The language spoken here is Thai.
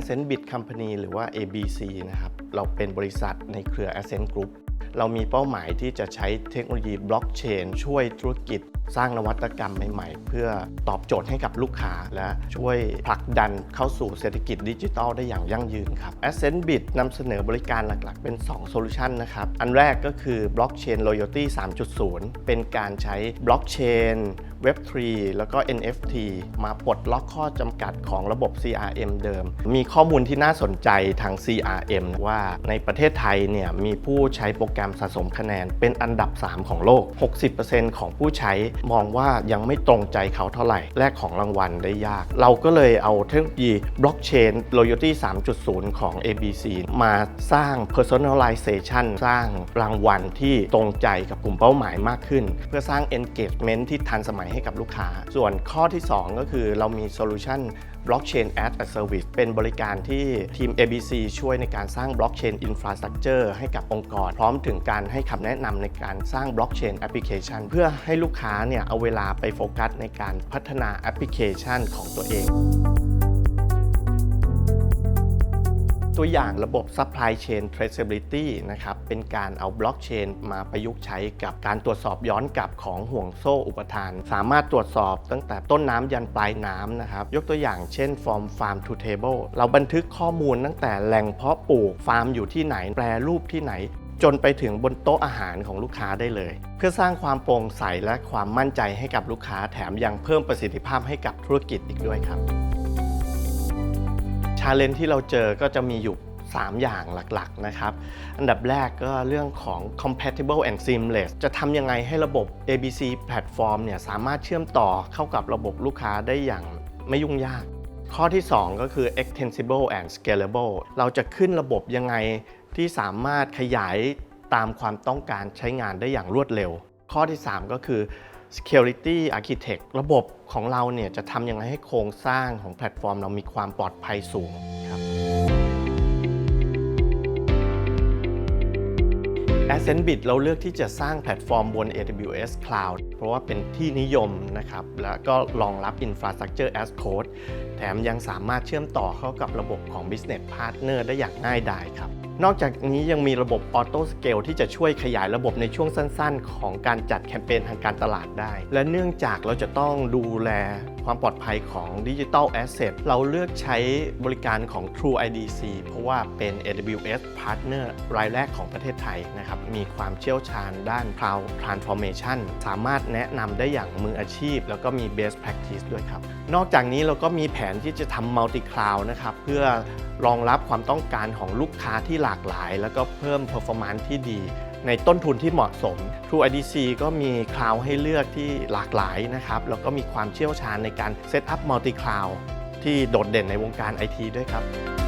Ascent Bit Company หรือว่า ABC นะครับ เราเป็นบริษัทในเครือ Ascent Group เรามีเป้าหมายที่จะใช้เทคโนโลยีบล็อกเชนช่วยธุรกิจ สร้างนวัตกรรมใหม่ๆ เพื่อตอบโจทย์ให้กับลูกค้า และช่วยผลักดันเข้าสู่เศรษฐกิจดิจิทัลได้อย่างยั่งยืนครับ Ascent Bit นำเสนอบริการหลักๆ เป็น 2 โซลูชันนะครับ อันแรกก็คือ Blockchain Loyalty 3.0 เป็นการใช้ Blockchain Web3 แล้วก็ NFT มาปลดล็อกข้อจำกัดของระบบ CRM เดิม มีข้อมูลที่น่าสนใจทาง CRM ว่าในประเทศไทยเนี่ยมีผู้ใช้โปรแกรมสะสมคะแนนเป็นอันดับ 3 ของโลก 60%ของผู้ใช้มองว่ายังไม่ตรงใจเขาเท่าไหร่แลกของรางวัลได้ยาก เราก็เลยเอาเทคโนโลยีบล็อกเชน Loyalty 3.0 ของ ABC มาสร้าง Personalization สร้างรางวัลที่ตรงใจกับกลุ่มเป้าหมายมากขึ้น เพื่อสร้าง Engagement ที่ทันสมัยให้กับลูกค้า ส่วนข้อที่ 2 ก็คือเรามีโซลูชัน Blockchain as a Service เป็นบริการที่ทีม ABC ช่วยในการสร้าง Blockchain Infrastructure ให้กับองค์กร พร้อมถึงการให้คำแนะนำในการสร้าง Blockchain Application เพื่อให้ลูกค้าเนี่ยเอาเวลาไปโฟกัสในการพัฒนาแอปพลิเคชันของตัวเอง ตัวอย่างระบบ supply chain traceability นะครับ เป็นการเอาบล็อกเชนมาประยุกต์ใช้กับการตรวจสอบย้อนกลับของห่วงโซ่อุปทาน สามารถตรวจสอบตั้งแต่ต้นน้ำยันปลายน้ำนะครับ ยกตัวอย่างเช่น from farm to table เราบันทึกข้อมูลตั้งแต่แหล่งเพาะปลูก ฟาร์มอยู่ที่ไหน แปรรูปที่ไหน จนไปถึงบนโต๊ะอาหารของลูกค้าได้เลย เพื่อสร้างความโปร่งใสและความมั่นใจให้กับลูกค้าแถมยังเพิ่มประสิทธิภาพให้กับธุรกิจอีกด้วยครับ ชาเลนที่เราเจอก็จะมีอยู่ 3 อย่างหลักๆนะครับ อันดับแรกก็เรื่องของ compatible and seamless จะทำยังไงให้ระบบ ABC platform เนี่ยสามารถเชื่อมต่อเข้ากับระบบลูกค้าได้อย่างไม่ยุ่งยาก ข้อที่ 2 ก็คือ extensible and scalable เราจะขึ้นระบบยังไงที่สามารถขยายตามความต้องการใช้งานได้อย่างรวดเร็ว ข้อที่ 3 ก็คือ security architect ระบบของเราเนี่ยจะทำยังไงให้โครงสร้างของแพลตฟอร์มเรามีความปลอดภัยสูงครับ Ascent Bit เราเลือกที่จะสร้างแพลตฟอร์มบน AWS Cloud เพราะว่าเป็นที่นิยมนะครับ แล้วก็รองรับ Infrastructure as Code แถมยังสามารถเชื่อมต่อเข้ากับระบบของ Business Partner ได้อย่างง่ายดายครับ นอกจากนี้ยังมีระบบ Auto Scale ที่จะช่วยขยายระบบในช่วงสั้นๆ ของการจัดแคมเปญทางการตลาดได้ และเนื่องจากเราจะต้องดูแลความปลอดภัยของ Digital Asset เราเลือกใช้บริการของ True IDC เพราะว่าเป็น AWS Partner รายแรกของประเทศไทยนะครับ มีความเชี่ยวชาญด้าน Cloud Transformation สามารถแนะนำได้อย่างมืออาชีพ แล้วก็มี Best Practice ด้วยครับ นอกจากนี้เราก็มีแผนที่จะทำ Multi Cloud นะครับ เพื่อ รองรับความต้องการของลูกค้าที่หลากหลาย แล้วก็เพิ่ม performance ที่ดี ในต้นทุนที่เหมาะสม True IDC ก็มีคลาวให้เลือกที่หลากหลายนะครับแล้วก็มีความเชี่ยวชาญในการเซตอัพมัลติคลาวที่โดดเด่นในวงการ IT ด้วยครับ